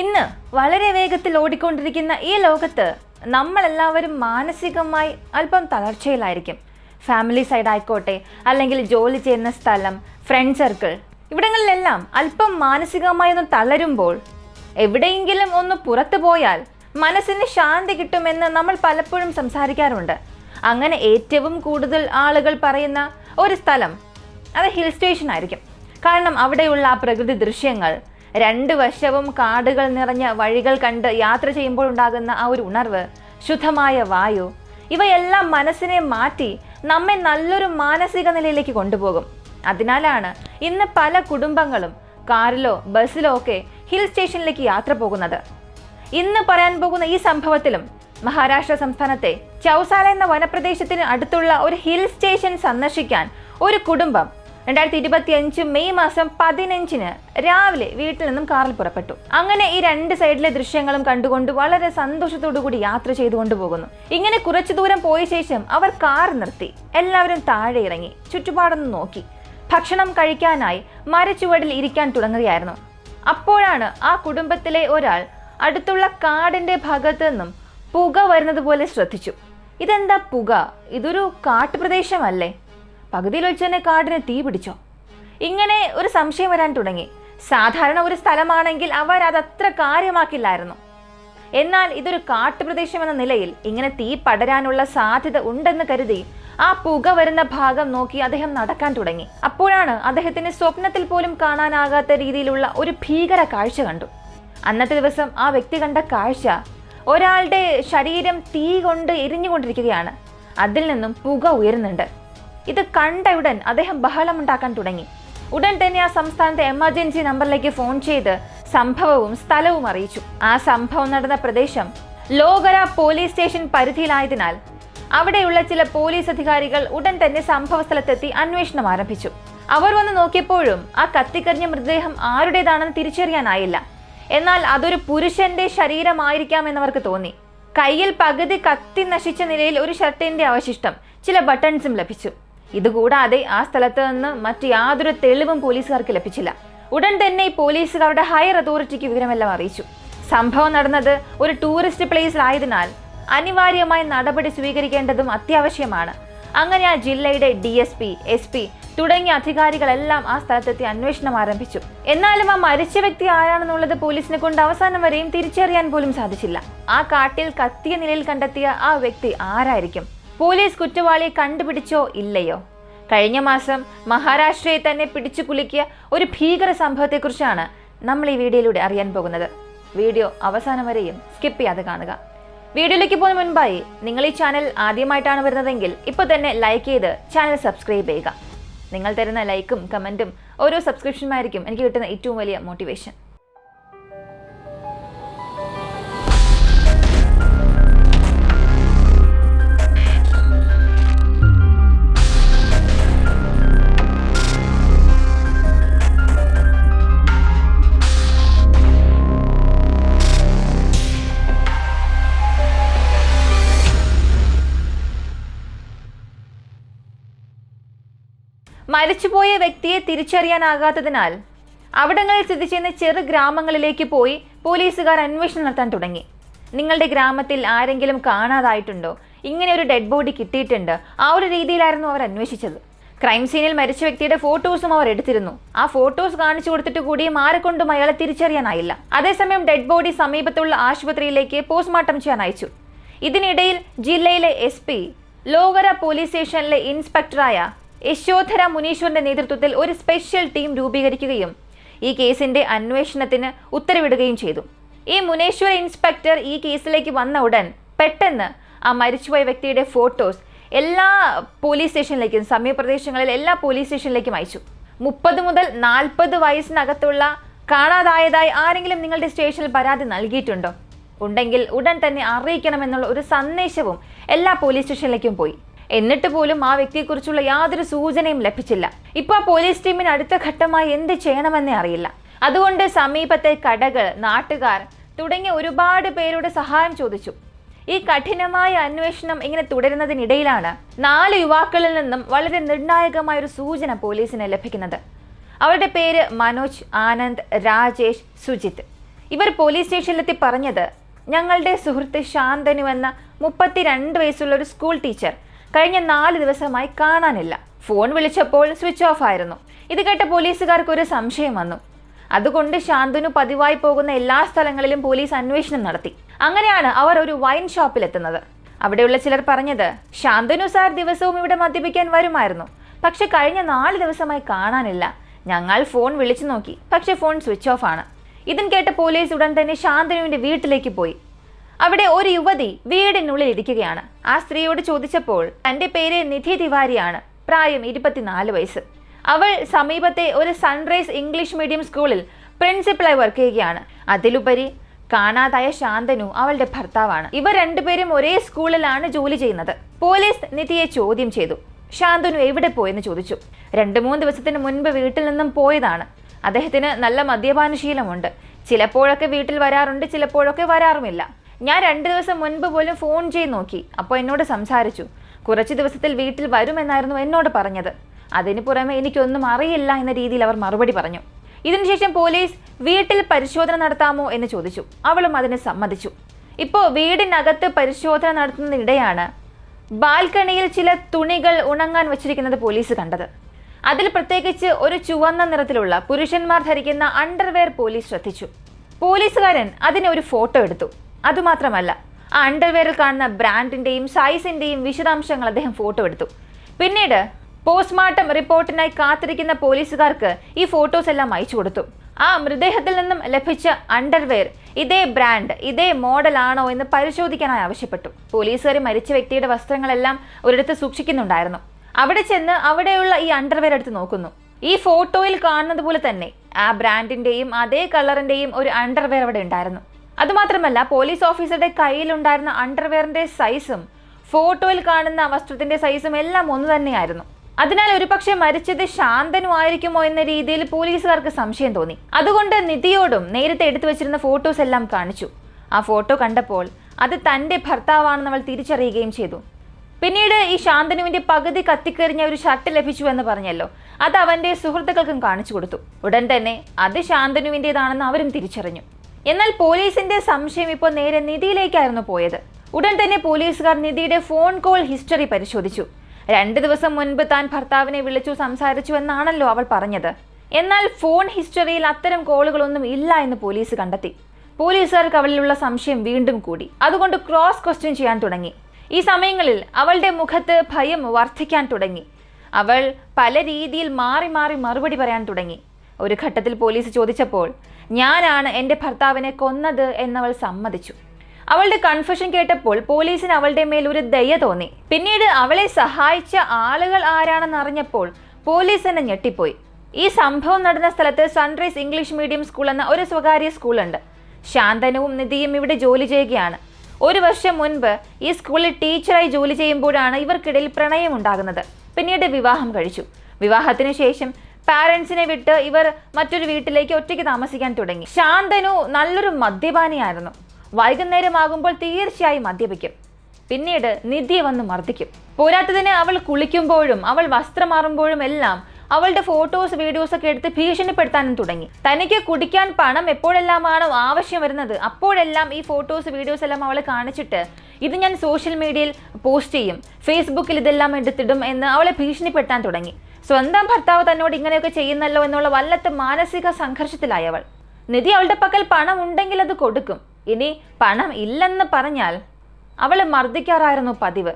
ഇന്ന് വളരെ വേഗത്തിൽ ഓടിക്കൊണ്ടിരിക്കുന്ന ഈ ലോകത്ത് നമ്മളെല്ലാവരും മാനസികമായി അല്പം തളർച്ചയിലായിരിക്കും. ഫാമിലി സൈഡ് ആയിക്കോട്ടെ അല്ലെങ്കിൽ ജോലി ചെയ്യുന്ന സ്ഥലം ഫ്രണ്ട് സർക്കിൾ ഇവിടങ്ങളിലെല്ലാം അല്പം മാനസികമായി ഒന്ന് തളരുമ്പോൾ എവിടെയെങ്കിലും ഒന്ന് പുറത്തു പോയാൽ മനസ്സിന് ശാന്തി കിട്ടുമെന്ന് നമ്മൾ പലപ്പോഴും സംസാരിക്കാറുണ്ട്. അങ്ങനെ ഏറ്റവും കൂടുതൽ ആളുകൾ പറയുന്ന ഒരു സ്ഥലം അത് ഹിൽ സ്റ്റേഷൻ ആയിരിക്കും. കാരണം അവിടെയുള്ള ആ പ്രകൃതി ദൃശ്യങ്ങൾ രണ്ട് വശവും കാടുകൾ നിറഞ്ഞ വഴികൾ കണ്ട് യാത്ര ചെയ്യുമ്പോൾ ഉണ്ടാകുന്ന ആ ഒരു ഉണർവ് ശുദ്ധമായ വായു ഇവയെല്ലാം മനസ്സിനെ മാറ്റി നമ്മെ നല്ലൊരു മാനസിക നിലയിലേക്ക് കൊണ്ടുപോകും. അതിനാലാണ് ഇന്ന് പല കുടുംബങ്ങളും കാറിലോ ബസ്സിലോ ഒക്കെ ഹിൽ സ്റ്റേഷനിലേക്ക് യാത്ര പോകുന്നത്. ഇന്ന് പറയാൻ പോകുന്ന ഈ സംഭവത്തിലും മഹാരാഷ്ട്ര സംസ്ഥാനത്തെ ചൗസാല എന്ന വനപ്രദേശത്തിന് അടുത്തുള്ള ഒരു ഹിൽ സ്റ്റേഷൻ സന്ദർശിക്കാൻ ഒരു കുടുംബം രണ്ടായിരത്തി ഇരുപത്തി അഞ്ച് മെയ് മാസം പതിനഞ്ചിന് രാവിലെ വീട്ടിൽ നിന്നും കാറിൽ പുറപ്പെട്ടു. അങ്ങനെ ഈ രണ്ട് സൈഡിലെ ദൃശ്യങ്ങളും കണ്ടുകൊണ്ട് വളരെ സന്തോഷത്തോടു കൂടി യാത്ര ചെയ്തുകൊണ്ട് പോകുന്നു. ഇങ്ങനെ കുറച്ചു ദൂരം പോയ ശേഷം അവർ കാർ നിർത്തി. എല്ലാവരും താഴെ ഇറങ്ങി. ചുറ്റുപാടൊന്ന് നോക്കി. ഭക്ഷണം കഴിക്കാനായി മരച്ചുവടിൽ ഇരിക്കാൻ തുടങ്ങുകയായിരുന്നു. അപ്പോഴാണ് ആ കുടുംബത്തിലെ ഒരാൾ അടുത്തുള്ള കാടിന്റെ ഭാഗത്ത് നിന്നും പുക വരുന്നത് പോലെ ശ്രദ്ധിച്ചു. ഇതെന്താ പുക? ഇതൊരു കാട്ടുപ്രദേശമല്ലേ? പകുതിയിൽ വെച്ച് തന്നെ കാടിന് തീ പിടിച്ചോ? ഇങ്ങനെ ഒരു സംശയം വരാൻ തുടങ്ങി. സാധാരണ ഒരു സ്ഥലമാണെങ്കിൽ അവർ അതത്ര കാര്യമാക്കില്ലായിരുന്നു. എന്നാൽ ഇതൊരു കാട്ടുപ്രദേശം എന്ന നിലയിൽ ഇങ്ങനെ തീ പടരാനുള്ള സാധ്യത ഉണ്ടെന്ന് കരുതി ആ പുക വരുന്ന ഭാഗം നോക്കി അദ്ദേഹം നടക്കാൻ തുടങ്ങി. അപ്പോഴാണ് അദ്ദേഹത്തിന് സ്വപ്നത്തിൽ പോലും കാണാനാകാത്ത രീതിയിലുള്ള ഒരു ഭീകര കാഴ്ച കണ്ടു. അന്നത്തെ ദിവസം ആ വ്യക്തി കണ്ട കാഴ്ച ഒരാളുടെ ശരീരം തീ കൊണ്ട് എരിഞ്ഞുകൊണ്ടിരിക്കുകയാണ്. അതിൽ നിന്നും പുക ഉയരുന്നുണ്ട്. ഇത് കണ്ട ഉടൻ അദ്ദേഹം ബഹളമുണ്ടാക്കാൻ തുടങ്ങി. ഉടൻ തന്നെ ആ സംസ്ഥാനത്തെ എമർജൻസി നമ്പറിലേക്ക് ഫോൺ ചെയ്ത് സംഭവവും സ്ഥലവും അറിയിച്ചു. ആ സംഭവം നടന്ന പ്രദേശം ലോകര പോലീസ് സ്റ്റേഷൻ പരിധിയിലായതിനാൽ അവിടെയുള്ള ചില പോലീസ് അധികാരികൾ ഉടൻ തന്നെ സംഭവ സ്ഥലത്തെത്തി അന്വേഷണം ആരംഭിച്ചു. അവർ വന്ന് നോക്കിയപ്പോഴും ആ കത്തിക്കറിഞ്ഞ മൃതദേഹം ആരുടേതാണെന്ന് തിരിച്ചറിയാനായില്ല. എന്നാൽ അതൊരു പുരുഷന്റെ ശരീരമായിരിക്കാം ശരീരമായിരിക്കാമെന്നവർക്ക് തോന്നി. കയ്യിൽ പകുതി കത്തി നശിച്ച നിലയിൽ ഒരു ഷർട്ടിന്റെ അവശിഷ്ടം ചില ബട്ടൺസും ലഭിച്ചു. ഇതുകൂടാതെ ആ സ്ഥലത്ത് നിന്ന് മറ്റ് യാതൊരു തെളിവും പോലീസുകാർക്ക് ലഭിച്ചില്ല. ഉടൻ തന്നെ പോലീസുകാരുടെ ഹയർ അതോറിറ്റിക്ക് വിവരമെല്ലാം അറിയിച്ചു. സംഭവം നടന്നത് ഒരു ടൂറിസ്റ്റ് പ്ലേസിലായതിനാൽ അനിവാര്യമായ നടപടി സ്വീകരിക്കേണ്ടതും അത്യാവശ്യമാണ്. അങ്ങനെ ആ ജില്ലയുടെ D S P S P തുടങ്ങിയ അധികാരികളെല്ലാം ആ സ്ഥലത്തെത്തി അന്വേഷണം ആരംഭിച്ചു. എന്നാലും ആ മരിച്ച വ്യക്തി ആരാണെന്നുള്ളത് പോലീസിനെ കൊണ്ട് അവസാനം വരെയും തിരിച്ചറിയാൻ പോലും സാധിച്ചില്ല. ആ കാട്ടിൽ കത്തിയ നിലയിൽ കണ്ടെത്തിയ ആ വ്യക്തി ആരായിരിക്കും? പോലീസ് കുറ്റവാളിയെ കണ്ടുപിടിച്ചോ ഇല്ലയോ? കഴിഞ്ഞ മാസം മഹാരാഷ്ട്രയെ തന്നെ പിടിച്ചു കുലുക്കിയ ഒരു ഭീകര സംഭവത്തെക്കുറിച്ചാണ് നമ്മൾ ഈ വീഡിയോയിലൂടെ അറിയാൻ പോകുന്നത്. വീഡിയോ അവസാനം വരെയും സ്കിപ്പ് ചെയ്യാതെ കാണുക. വീഡിയോയിലേക്ക് പോകുന്ന മുൻപായി നിങ്ങൾ ഈ ചാനൽ ആദ്യമായിട്ടാണ് വരുന്നതെങ്കിൽ ഇപ്പോൾ തന്നെ ലൈക്ക് ചെയ്ത് ചാനൽ സബ്സ്ക്രൈബ് ചെയ്യുക. നിങ്ങൾ തരുന്ന ലൈക്കും കമന്റും ഓരോ സബ്സ്ക്രിപ്ഷനുമായിരിക്കും എനിക്ക് കിട്ടുന്ന ഏറ്റവും വലിയ മോട്ടിവേഷൻ മരിച്ചുപോയ വ്യക്തിയെ തിരിച്ചറിയാനാകാത്തതിനാൽ അവിടങ്ങളിൽ സ്ഥിതി ചെയ്യുന്ന ചെറു ഗ്രാമങ്ങളിലേക്ക് പോയി പോലീസുകാർ അന്വേഷണം നടത്താൻ തുടങ്ങി. നിങ്ങളുടെ ഗ്രാമത്തിൽ ആരെങ്കിലും കാണാതായിട്ടുണ്ടോ? ഇങ്ങനെ ഒരു ഡെഡ് ബോഡി കിട്ടിയിട്ടുണ്ട്. ആ ഒരു രീതിയിലായിരുന്നു അവർ അന്വേഷിച്ചത്. ക്രൈം സീനിൽ മരിച്ച വ്യക്തിയുടെ ഫോട്ടോസും അവർ എടുത്തിരുന്നു. ആ ഫോട്ടോസ് കാണിച്ചു കൊടുത്തിട്ട് കൂടിയും ആരെക്കൊണ്ടും അയാളെ തിരിച്ചറിയാനായില്ല. അതേസമയം ഡെഡ് ബോഡി സമീപത്തുള്ള ആശുപത്രിയിലേക്ക് പോസ്റ്റ്മോർട്ടം ചെയ്യാൻ അയച്ചു. ഇതിനിടയിൽ ജില്ലയിലെ എസ് പി ലോകര പോലീസ് സ്റ്റേഷനിലെ ഇൻസ്പെക്ടറായ യശോധര മുനീശ്വറിന്റെ നേതൃത്വത്തിൽ ഒരു സ്പെഷ്യൽ ടീം രൂപീകരിക്കുകയും ഈ കേസിന്റെ അന്വേഷണത്തിന് ഉത്തരവിടുകയും ചെയ്തു. ഈ മുനേശ്വർ ഇൻസ്പെക്ടർ ഈ കേസിലേക്ക് വന്ന ഉടൻ പെട്ടെന്ന് ആ മരിച്ചുപോയ വ്യക്തിയുടെ ഫോട്ടോസ് എല്ലാ പോലീസ് സ്റ്റേഷനിലേക്കും സമീപപ്രദേശങ്ങളിൽ എല്ലാ പോലീസ് സ്റ്റേഷനിലേക്കും അയച്ചു. മുപ്പത് മുതൽ നാൽപ്പത് വയസ്സിനകത്തുള്ള കാണാതായതായി ആരെങ്കിലും നിങ്ങളുടെ സ്റ്റേഷനിൽ പരാതി നൽകിയിട്ടുണ്ടോ? ഉണ്ടെങ്കിൽ ഉടൻ തന്നെ അറിയിക്കണമെന്നുള്ള ഒരു സന്ദേശവും എല്ലാ പോലീസ് സ്റ്റേഷനിലേക്കും പോയി. എന്നിട്ട് പോലും ആ വ്യക്തിയെക്കുറിച്ചുള്ള യാതൊരു സൂചനയും ലഭിച്ചില്ല. ഇപ്പൊ ആ പോലീസ് ടീമിന് അടുത്ത ഘട്ടമായി എന്ത് ചെയ്യണമെന്നേ അറിയില്ല. അതുകൊണ്ട് സമീപത്തെ കടകൾ നാട്ടുകാർ തുടങ്ങിയ ഒരുപാട് പേരുടെ സഹായം ചോദിച്ചു. ഈ കഠിനമായ അന്വേഷണം ഇങ്ങനെ തുടരുന്നതിനിടയിലാണ് നാല് യുവാക്കളിൽ നിന്നും വളരെ നിർണായകമായ ഒരു സൂചന പോലീസിന് ലഭിക്കുന്നത്. അവരുടെ പേര് മനോജ് ആനന്ദ് രാജേഷ് സുജിത്ത്. ഇവർ പോലീസ് സ്റ്റേഷനിലെത്തി പറഞ്ഞത് ഞങ്ങളുടെ സുഹൃത്ത് ശാന്തനു എന്ന മുപ്പത്തിരണ്ട് വയസ്സുള്ള ഒരു സ്കൂൾ ടീച്ചർ കഴിഞ്ഞ നാല് ദിവസമായി കാണാനില്ല. ഫോൺ വിളിച്ചപ്പോൾ സ്വിച്ച് ഓഫ് ആയിരുന്നു. ഇത് കേട്ട പോലീസുകാർക്ക് ഒരു സംശയം വന്നു. അതുകൊണ്ട് ശാന്തനു പതിവായി പോകുന്ന എല്ലാ സ്ഥലങ്ങളിലും പോലീസ് അന്വേഷണം നടത്തി. അങ്ങനെയാണ് അവർ ഒരു വൈൻ ഷോപ്പിലെത്തുന്നത്. അവിടെയുള്ള ചിലർ പറഞ്ഞത് ശാന്തനു സാർ ദിവസവും ഇവിടെ മദ്യപിക്കാൻ വരുമായിരുന്നു. പക്ഷെ കഴിഞ്ഞ നാല് ദിവസമായി കാണാനില്ല. ഞങ്ങൾ ഫോൺ വിളിച്ചു നോക്കി. പക്ഷെ ഫോൺ സ്വിച്ച് ഓഫ് ആണ്. ഇതും കേട്ട പോലീസ് ഉടൻ തന്നെ ശാന്തനുവിന്റെ വീട്ടിലേക്ക് പോയി. അവിടെ ഒരു യുവതി വീടിനുള്ളിൽ ഇരിക്കുകയാണ്. ആ സ്ത്രീയോട് ചോദിച്ചപ്പോൾ തന്റെ പേര് നിധി തിവാരിയാണ്. പ്രായം ഇരുപത്തിനാല് വയസ്സ്. അവൾ സമീപത്തെ ഒരു സൺറൈസ് ഇംഗ്ലീഷ് മീഡിയം സ്കൂളിൽ പ്രിൻസിപ്പളായി വർക്ക് ചെയ്യുകയാണ്. അതിലുപരി കാണാതായ ശാന്തനു അവളുടെ ഭർത്താവാണ്. ഇവർ രണ്ടുപേരും ഒരേ സ്കൂളിലാണ് ജോലി ചെയ്യുന്നത്. പോലീസ് നിധിയെ ചോദ്യം ചെയ്തു. ശാന്തനു എവിടെ പോയെന്ന് ചോദിച്ചു. രണ്ട് മൂന്ന് ദിവസത്തിന് മുൻപ് വീട്ടിൽ നിന്നും പോയതാണ്. അദ്ദേഹത്തിന് നല്ല മദ്യപാനശീലമുണ്ട്. ചിലപ്പോഴൊക്കെ വീട്ടിൽ വരാറുണ്ട് ചിലപ്പോഴൊക്കെ വരാറുമില്ല. ഞാൻ രണ്ട് ദിവസം മുൻപ് പോലും ഫോൺ ചെയ്ത് നോക്കി. അപ്പോൾ എന്നോട് സംസാരിച്ചു. കുറച്ച് ദിവസത്തിൽ വീട്ടിൽ വരുമെന്നായിരുന്നു എന്നോട് പറഞ്ഞത്. അതിനു പുറമെ എനിക്കൊന്നും അറിയില്ല എന്ന രീതിയിൽ അവർ മറുപടി പറഞ്ഞു. ഇതിനുശേഷം പോലീസ് വീട്ടിൽ പരിശോധന നടത്താമോ എന്ന് ചോദിച്ചു. അവളും അതിന് സമ്മതിച്ചു. ഇപ്പോൾ വീടിനകത്ത് പരിശോധന നടത്തുന്നതിനിടെയാണ് ബാൽക്കണിയിൽ ചില തുണികൾ ഉണങ്ങാൻ വെച്ചിരിക്കുന്നത് പോലീസ് കണ്ടത്. അതിൽ പ്രത്യേകിച്ച് ഒരു ചുവന്ന നിറത്തിലുള്ള പുരുഷന്മാർ ധരിക്കുന്ന അണ്ടർവെയർ പോലീസ് ശ്രദ്ധിച്ചു. പോലീസുകാരൻ അതിനെ ഒരു ഫോട്ടോ എടുത്തു. അതുമാത്രമല്ല ആ അണ്ടർവെയറിൽ കാണുന്ന ബ്രാൻഡിന്റെയും സൈസിന്റെയും വിശദാംശങ്ങൾ അദ്ദേഹം ഫോട്ടോ എടുത്തു. പിന്നീട് പോസ്റ്റ്മോർട്ടം റിപ്പോർട്ടിനായി കാത്തിരിക്കുന്ന പോലീസുകാർക്ക് ഈ ഫോട്ടോസ് എല്ലാം അയച്ചു കൊടുത്തു. ആ മൃതദേഹത്തിൽ നിന്നും ലഭിച്ച അണ്ടർവെയർ ഇതേ ബ്രാൻഡ് ഇതേ മോഡൽ ആണോ എന്ന് പരിശോധിക്കാനായി ആവശ്യപ്പെട്ടു. പോലീസുകാർ മരിച്ച വ്യക്തിയുടെ വസ്ത്രങ്ങളെല്ലാം ഒരിടത്ത് സൂക്ഷിക്കുന്നുണ്ടായിരുന്നു. അവിടെ ചെന്ന് അവിടെയുള്ള ഈ അണ്ടർവെയർ എടുത്ത് നോക്കുന്നു. ഈ ഫോട്ടോയിൽ കാണുന്നത് പോലെ തന്നെ ആ ബ്രാൻഡിന്റെയും അതേ കളറിന്റെയും ഒരു അണ്ടർവെയർ അവിടെ ഉണ്ടായിരുന്നു. അതുമാത്രമല്ല പോലീസ് ഓഫീസറുടെ കയ്യിലുണ്ടായിരുന്ന അണ്ടർവെയറിന്റെ സൈസും ഫോട്ടോയിൽ കാണുന്ന വസ്ത്രത്തിന്റെ സൈസും എല്ലാം ഒന്ന് തന്നെയായിരുന്നു. അതിനാൽ ഒരുപക്ഷെ മരിച്ചത് ശാന്തനു ആയിരിക്കുമോ എന്ന രീതിയിൽ പോലീസുകാർക്ക് സംശയം തോന്നി. അതുകൊണ്ട് നിധിയോടും നേരത്തെ എടുത്തു വെച്ചിരുന്ന ഫോട്ടോസ് എല്ലാം കാണിച്ചു. ആ ഫോട്ടോ കണ്ടപ്പോൾ അത് തന്റെ ഭർത്താവാണെന്ന് അവൾ തിരിച്ചറിയുകയും ചെയ്തു. പിന്നീട് ഈ ശാന്തനുവിന്റെ പകുതി കത്തിക്കരിഞ്ഞ ഒരു ഷർട്ട് ലഭിച്ചു എന്ന് പറഞ്ഞല്ലോ അത് അവന്റെ സുഹൃത്തുക്കൾക്കും കാണിച്ചു കൊടുത്തു. ഉടൻ തന്നെ അത് ശാന്തനുവിന്റെതാണെന്ന് അവരും തിരിച്ചറിഞ്ഞു. എന്നാൽ പോലീസിന്റെ സംശയം ഇപ്പോൾ നേരെ നിധിയിലേക്കായിരുന്നു പോയത്. ഉടൻ തന്നെ പോലീസുകാർ നിധിയുടെ ഫോൺ കോൾ ഹിസ്റ്ററി പരിശോധിച്ചു. രണ്ട് ദിവസം മുൻപ് താൻ ഭർത്താവിനെ വിളിച്ചു സംസാരിച്ചു എന്നാണല്ലോ അവൾ പറഞ്ഞത്. എന്നാൽ ഫോൺ ഹിസ്റ്ററിയിൽ അത്തരം കോളുകളൊന്നും ഇല്ല എന്ന് പോലീസ് കണ്ടെത്തി. പോലീസുകാർക്ക് അവളിലുള്ള സംശയം വീണ്ടും കൂടി. അതുകൊണ്ട് ക്രോസ് ക്വസ്റ്റ്യൻ ചെയ്യാൻ തുടങ്ങി. ഈ സമയങ്ങളിൽ അവളുടെ മുഖത്ത് ഭയം വർദ്ധിക്കാൻ തുടങ്ങി. അവൾ പല രീതിയിൽ മാറി മാറി മറുപടി പറയാൻ തുടങ്ങി. ഒരു ഘട്ടത്തിൽ പോലീസ് ചോദിച്ചപ്പോൾ ഞാനാണ് എന്റെ ഭർത്താവിനെ കൊന്നത് എന്നവൾ സമ്മതിച്ചു. അവളുടെ കൺഫ്യൂഷൻ കേട്ടപ്പോൾ പോലീസിന് അവളുടെ മേൽ ഒരു ദയ തോന്നി. പിന്നീട് അവളെ സഹായിച്ച ആളുകൾ ആരാണെന്ന് അറിഞ്ഞപ്പോൾ പോലീസ് തന്നെ ഞെട്ടിപ്പോയി. ഈ സംഭവം നടന്ന സ്ഥലത്ത് സൺറൈസ് ഇംഗ്ലീഷ് മീഡിയം സ്കൂൾ എന്ന ഒരു സ്വകാര്യ സ്കൂളുണ്ട്. ശാന്തനുവും നിധിയും ഇവിടെ ജോലി ചെയ്യുകയാണ്. ഒരു വർഷം മുൻപ് ഈ സ്കൂളിൽ ടീച്ചറായി ജോലി ചെയ്യുമ്പോഴാണ് ഇവർക്കിടയിൽ പ്രണയം ഉണ്ടാകുന്നത്. പിന്നീട് വിവാഹം കഴിച്ചു. വിവാഹത്തിന് ശേഷം പാരൻസിനെ വിട്ട് ഇവർ മറ്റൊരു വീട്ടിലേക്ക് ഒറ്റയ്ക്ക് താമസിക്കാൻ തുടങ്ങി. ശാന്തനു നല്ലൊരു മദ്യപാനിയായിരുന്നു. വൈകുന്നേരമാകുമ്പോൾ തീർച്ചയായും മദ്യപിക്കും. പിന്നീട് നിധിയെ വന്ന് മർദ്ദിക്കും. പോരാത്തതിന് അവൾ കുളിക്കുമ്പോഴും അവൾ വസ്ത്രം മാറുമ്പോഴും എല്ലാം അവളുടെ ഫോട്ടോസ് വീഡിയോസ് ഒക്കെ എടുത്ത് ഭീഷണിപ്പെടുത്താനും തുടങ്ങി. തനിക്ക് കുടിക്കാൻ പണം എപ്പോഴെല്ലാമാണോ ആവശ്യം വരുന്നത് അപ്പോഴെല്ലാം ഈ ഫോട്ടോസ് വീഡിയോസ് എല്ലാം അവളെ കാണിച്ചിട്ട് ഇത് ഞാൻ സോഷ്യൽ മീഡിയയിൽ പോസ്റ്റ് ചെയ്യും. ഫേസ്ബുക്കിൽ ഇതെല്ലാം എടുത്തിടും എന്ന് അവളെ ഭീഷണിപ്പെടുത്താൻ തുടങ്ങി. സ്വന്തം ഭർത്താവ് തന്നോട് ഇങ്ങനെയൊക്കെ ചെയ്യുന്നല്ലോ എന്നുള്ള വല്ലത്ത് മാനസിക സംഘർഷത്തിലായവൾ നിധി അവളുടെ പക്കൽ പണം ഉണ്ടെങ്കിൽ അത് കൊടുക്കും. ഇനി പണം ഇല്ലെന്ന് പറഞ്ഞാൽ അവളെ മർദ്ദിക്കാറായിരുന്നു പതിവ്.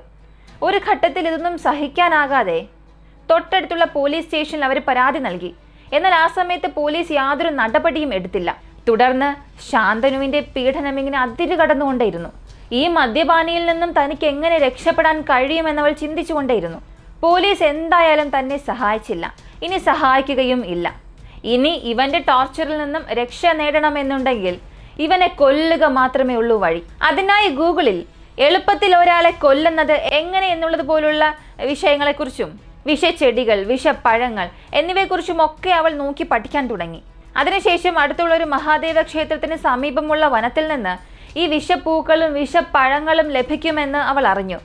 ഒരു ഘട്ടത്തിൽ ഇതൊന്നും സഹിക്കാനാകാതെ തൊട്ടടുത്തുള്ള പോലീസ് സ്റ്റേഷനിൽ അവർ പരാതി നൽകി. എന്നാൽ ആ സമയത്ത് പോലീസ് യാതൊരു നടപടിയും എടുത്തില്ല. തുടർന്ന് ശാന്തനുവിന്റെ പീഡനം ഇങ്ങനെ അതിര് കടന്നുകൊണ്ടേയിരുന്നു. ഈ മദ്യപാനിയിൽ നിന്നും തനിക്ക് എങ്ങനെ രക്ഷപ്പെടാൻ കഴിയുമെന്നവൾ ചിന്തിച്ചുകൊണ്ടേയിരുന്നു. പോലീസ് എന്തായാലും തന്നെ സഹായിച്ചില്ല. ഇനി സഹായിക്കുകയും ഇല്ല. ഇനി ഇവന്റെ ടോർച്ചറിൽ നിന്നും രക്ഷ നേടണമെന്നുണ്ടെങ്കിൽ ഇവനെ കൊല്ലുക മാത്രമേ ഉള്ളൂ വഴി. അതിനായി ഗൂഗിളിൽ എളുപ്പത്തിൽ ഒരാളെ കൊല്ലുന്നത് എങ്ങനെ എന്നുള്ളത് പോലുള്ള വിഷയങ്ങളെക്കുറിച്ചും വിഷച്ചെടികൾ വിഷപ്പഴങ്ങൾ എന്നിവയെക്കുറിച്ചും ഒക്കെ അവൾ നോക്കി പഠിക്കാൻ തുടങ്ങി. അതിനുശേഷം അടുത്തുള്ള ഒരു മഹാദേവ ക്ഷേത്രത്തിന് സമീപമുള്ള വനത്തിൽ നിന്ന് ഈ വിഷപ്പൂക്കളും വിഷപ്പഴങ്ങളും ലഭിക്കുമെന്ന് അവൾ അറിഞ്ഞു.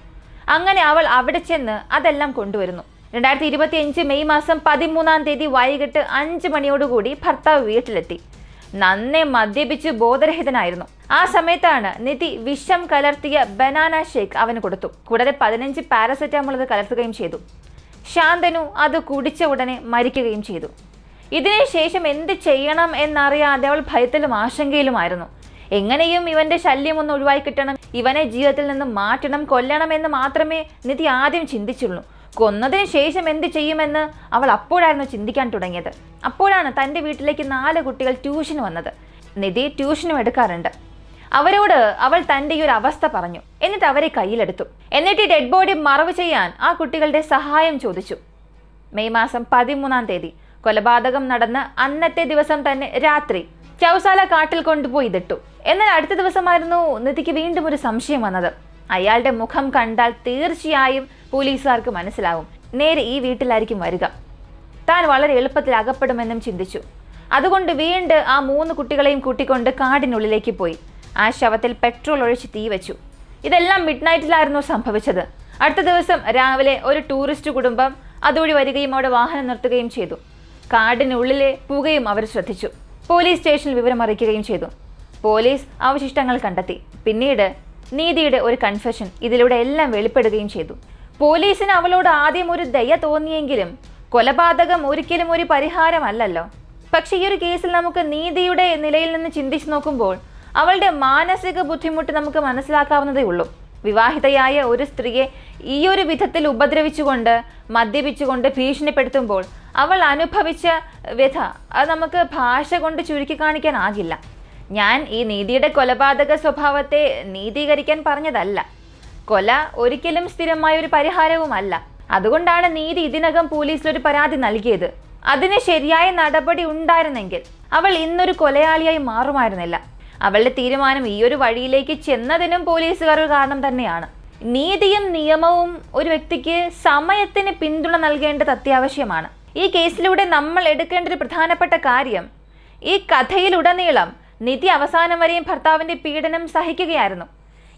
അങ്ങനെ അവൾ അവിടെ ചെന്ന് അതെല്ലാം കൊണ്ടുവരുന്നു. രണ്ടായിരത്തി ഇരുപത്തി അഞ്ച് മെയ് മാസം പതിമൂന്നാം തീയതി വൈകിട്ട് അഞ്ച് മണിയോടുകൂടി ഭർത്താവ് വീട്ടിലെത്തി. നന്നെ മദ്യപിച്ച് ബോധരഹിതനായിരുന്നു. ആ സമയത്താണ് നിധി വിഷം കലർത്തിയ ബനാന ഷേക്ക് അവന് കൊടുത്തു. കൂടാതെ പതിനഞ്ച് പാരസെറ്റാമോൾ അത് കലർത്തുകയും ചെയ്തു. ശാന്തനു അത് കുടിച്ച ഉടനെ മരിക്കുകയും ചെയ്തു. ഇതിനുശേഷം എന്ത് ചെയ്യണം എന്നറിയാതെ അവൾ ഭയത്തിലും ആശങ്കയിലുമായിരുന്നു. എങ്ങനെയും ഇവന്റെ ശല്യം ഒന്ന് ഒഴിവായി കിട്ടണം ഇവനെ ജീവിതത്തിൽ നിന്ന് മാറ്റണം കൊല്ലണം എന്ന് മാത്രമേ നിധി ആദ്യം ചിന്തിച്ചുള്ളൂ. കൊന്നതിന് ശേഷം എന്ത് ചെയ്യുമെന്ന് അവൾ അപ്പോഴായിരുന്നു ചിന്തിക്കാൻ തുടങ്ങിയത്. അപ്പോഴാണ് തന്റെ വീട്ടിലേക്ക് നാല് കുട്ടികൾ ട്യൂഷന് വന്നത്. നിധി ട്യൂഷനും എടുക്കാറുണ്ട്. അവരോട് അവൾ തന്റെ ഈ ഒരു അവസ്ഥ പറഞ്ഞു. എന്നിട്ട് അവരെ കയ്യിലെടുത്തു. എന്നിട്ട് ഈ ഡെഡ് ബോഡി മറവ് ചെയ്യാൻ ആ കുട്ടികളുടെ സഹായം ചോദിച്ചു. മെയ് മാസം പതിമൂന്നാം തീയതി കൊലപാതകം നടന്ന് അന്നത്തെ ദിവസം തന്നെ രാത്രി ചൗസാല കാട്ടിൽ കൊണ്ടുപോയി ഇതിട്ടു. എന്നാൽ അടുത്ത ദിവസമായിരുന്നു നിധിക്ക് വീണ്ടും ഒരു സംശയം വന്നത്. അയാളുടെ മുഖം കണ്ടാൽ തീർച്ചയായും പോലീസുകാർക്ക് മനസ്സിലാവും. നേരെ ഈ വീട്ടിലായിരിക്കും വരിക. താൻ വളരെ എളുപ്പത്തിൽ അകപ്പെടുമെന്നും ചിന്തിച്ചു. അതുകൊണ്ട് വീണ്ടും ആ മൂന്ന് കുട്ടികളെയും കൂട്ടിക്കൊണ്ട് കാടിനുള്ളിലേക്ക് പോയി. ആ ശവത്തിൽ പെട്രോൾ ഒഴിച്ച് തീ വെച്ചു. ഇതെല്ലാം മിഡ് നൈറ്റിലായിരുന്നു സംഭവിച്ചത്. അടുത്ത ദിവസം രാവിലെ ഒരു ടൂറിസ്റ്റ് കുടുംബം അതുവഴി വരികയും അവിടെ വാഹനം നിർത്തുകയും ചെയ്തു. കാടിനുള്ളിലെ പുകയും അവർ ശ്രദ്ധിച്ചു. പോലീസ് സ്റ്റേഷനിൽ വിവരം അറിയിക്കുകയും ചെയ്തു. പോലീസ് അവശിഷ്ടങ്ങൾ കണ്ടെത്തി. പിന്നീട് നീതിയുടെ ഒരു കൺഫെഷൻ ഇതിലൂടെ എല്ലാം വെളിപ്പെടുകയും ചെയ്തു. പോലീസിന് അവളോട് ആദ്യം ഒരു ദയ തോന്നിയെങ്കിലും കൊലപാതകം ഒരിക്കലും ഒരു പരിഹാരമല്ലല്ലോ. പക്ഷേ ഈ ഒരു കേസിൽ നമുക്ക് നീതിയുടെ നിലയിൽ നിന്ന് ചിന്തിച്ചു നോക്കുമ്പോൾ അവളുടെ മാനസിക ബുദ്ധിമുട്ട് നമുക്ക് മനസ്സിലാക്കാവുന്നതേ ഉള്ളൂ. വിവാഹിതയായ ഒരു സ്ത്രീയെ ഈ ഒരു വിധത്തിൽ ഉപദ്രവിച്ചുകൊണ്ട് മദ്യപിച്ചുകൊണ്ട് ഭീഷണിപ്പെടുത്തുമ്പോൾ അവൾ അനുഭവിച്ച വ്യഥ അത് നമുക്ക് ഭാഷ കൊണ്ട് ചുരുക്കി കാണിക്കാനാകില്ല. ഞാൻ ഈ നീതിയുടെ കൊലപാതക സ്വഭാവത്തെ നീതീകരിക്കാൻ പറഞ്ഞതല്ല. കൊല ഒരിക്കലും സ്ഥിരമായ ഒരു പരിഹാരവുമല്ല. അതുകൊണ്ടാണ് നീതി ഇതിനകം പോലീസിൽ ഒരു പരാതി നൽകിയത്. അതിന് ശരിയായ നടപടി ഉണ്ടായിരുന്നെങ്കിൽ അവൾ ഇന്നൊരു കൊലയാളിയായി മാറുമായിരുന്നില്ല. അവളുടെ തീരുമാനം ഈ ഒരു വഴിയിലേക്ക് ചെന്നതിനും പോലീസുകാർ കാരണം തന്നെയാണ്. നീതിയും നിയമവും ഒരു വ്യക്തിക്ക് സമയത്തിന് പിന്തുണ നൽകേണ്ടത് അത്യാവശ്യമാണ്. ഈ കേസിലൂടെ നമ്മൾ എടുക്കേണ്ട ഒരു പ്രധാനപ്പെട്ട കാര്യം ഈ കഥയിലുടനീളം നിധി അവസാനം വരെയും ഭർത്താവിന്റെ പീഡനം സഹിക്കുകയായിരുന്നു.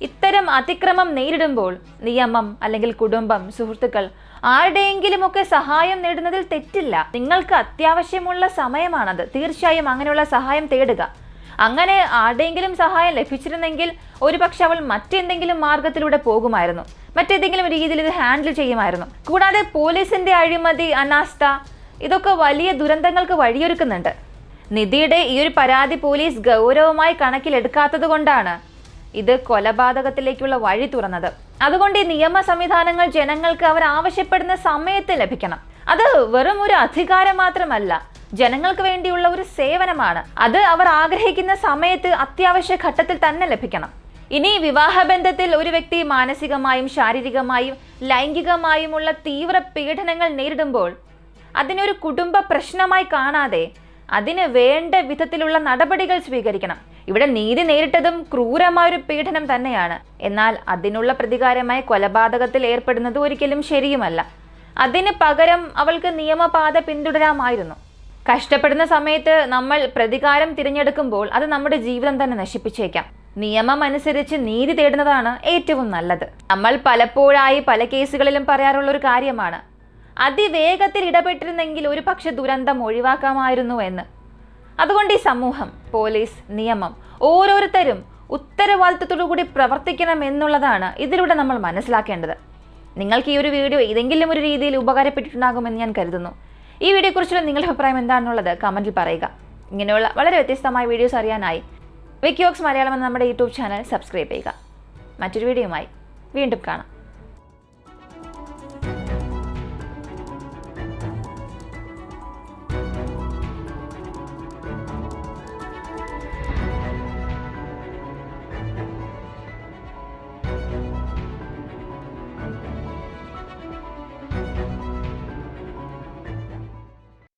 ഇത്തരം അതിക്രമം നേരിടുമ്പോൾ നിയമം അല്ലെങ്കിൽ കുടുംബം സുഹൃത്തുക്കൾ ആരുടെയെങ്കിലുമൊക്കെ സഹായം നേടുന്നതിൽ തെറ്റില്ല. നിങ്ങൾക്ക് അത്യാവശ്യമുള്ള സമയമാണത്. തീർച്ചയായും അങ്ങനെയുള്ള സഹായം തേടുക. അങ്ങനെ ആരുടെയെങ്കിലും സഹായം ലഭിച്ചിരുന്നെങ്കിൽ ഒരുപക്ഷെ അവൾ മറ്റെന്തെങ്കിലും മാർഗത്തിലൂടെ പോകുമായിരുന്നു. മറ്റേതെങ്കിലും രീതിയിൽ ഇത് ഹാൻഡിൽ ചെയ്യുമായിരുന്നു. കൂടാതെ പോലീസിന്റെ അഴിമതി അനാസ്ഥ ഇതൊക്കെ വലിയ ദുരന്തങ്ങൾക്ക് വഴിയൊരുക്കുന്നുണ്ട്. നിധിയുടെ ഈ ഒരു പരാതി പോലീസ് ഗൗരവമായി കണക്കിലെടുക്കാത്തത് കൊണ്ടാണ് ഇത് കൊലപാതകത്തിലേക്കുള്ള വഴി തുറന്നത്. അതുകൊണ്ട് ഈ നിയമ സംവിധാനങ്ങൾ ജനങ്ങൾക്ക് അവർ ആവശ്യപ്പെടുന്ന സമയത്ത് ലഭിക്കണം. അത് വെറും ഒരു അധികാരം മാത്രമല്ല ജനങ്ങൾക്ക് വേണ്ടിയുള്ള ഒരു സേവനമാണ്. അത് അവർ ആഗ്രഹിക്കുന്ന സമയത്ത് അത്യാവശ്യ ഘട്ടത്തിൽ തന്നെ ലഭിക്കണം. ഇനി വിവാഹബന്ധത്തിൽ ഒരു വ്യക്തി മാനസികമായും ശാരീരികമായും ലൈംഗികമായുമുള്ള തീവ്ര പീഡനങ്ങൾ നേരിടുമ്പോൾ അതിനൊരു കുടുംബ പ്രശ്നമായി കാണാതെ അതിന് വേണ്ട വിധത്തിലുള്ള നടപടികൾ സ്വീകരിക്കണം. ഇവിടെ നീതി നേരിട്ടതും ക്രൂരമായൊരു പീഡനം തന്നെയാണ്. എന്നാൽ അതിനുള്ള പ്രതികാരമായി കൊലപാതകത്തിൽ ഏർപ്പെടുന്നത് ഒരിക്കലും ശരിയുമല്ല. അതിന് പകരം അവൾക്ക് നിയമപാത പിന്തുടരാമായിരുന്നു. കഷ്ടപ്പെടുന്ന സമയത്ത് നമ്മൾ പ്രതികാരം തിരഞ്ഞെടുക്കുമ്പോൾ അത് നമ്മുടെ ജീവിതം തന്നെ നശിപ്പിച്ചേക്കാം. നിയമം അനുസരിച്ച് നീതി തേടുന്നതാണ് ഏറ്റവും നല്ലത്. നമ്മൾ പലപ്പോഴായി പല കേസുകളിലും പറയാറുള്ള ഒരു കാര്യമാണ്. അതിവേഗത്തിൽ ഇടപെട്ടിരുന്നെങ്കിൽ ഒരു പക്ഷെ ദുരന്തം ഒഴിവാക്കാമായിരുന്നു എന്ന്. അതുകൊണ്ട് ഈ സമൂഹം പോലീസ് നിയമം ഓരോരുത്തരും ഉത്തരവാദിത്വത്തോടു കൂടി പ്രവർത്തിക്കണം എന്നുള്ളതാണ് ഇതിലൂടെ നമ്മൾ മനസ്സിലാക്കേണ്ടത്. നിങ്ങൾക്ക് ഈ ഒരു വീഡിയോ ഏതെങ്കിലും ഒരു രീതിയിൽ ഉപകാരപ്പെട്ടിട്ടുണ്ടാകുമെന്ന് ഞാൻ കരുതുന്നു. ഈ വീഡിയോയെക്കുറിച്ചുള്ള നിങ്ങളുടെ അഭിപ്രായം എന്താണെന്നുള്ളത് കമന്റിൽ പറയുക. ഇങ്ങനെയുള്ള വളരെ വ്യത്യസ്തമായ വീഡിയോസ് അറിയാനായി വിക്കിയോക്സ് മലയാളം എന്ന നമ്മുടെ യൂട്യൂബ് ചാനൽ സബ്സ്ക്രൈബ് ചെയ്യുക. മറ്റൊരു വീഡിയോയുമായി വീണ്ടും കാണാം.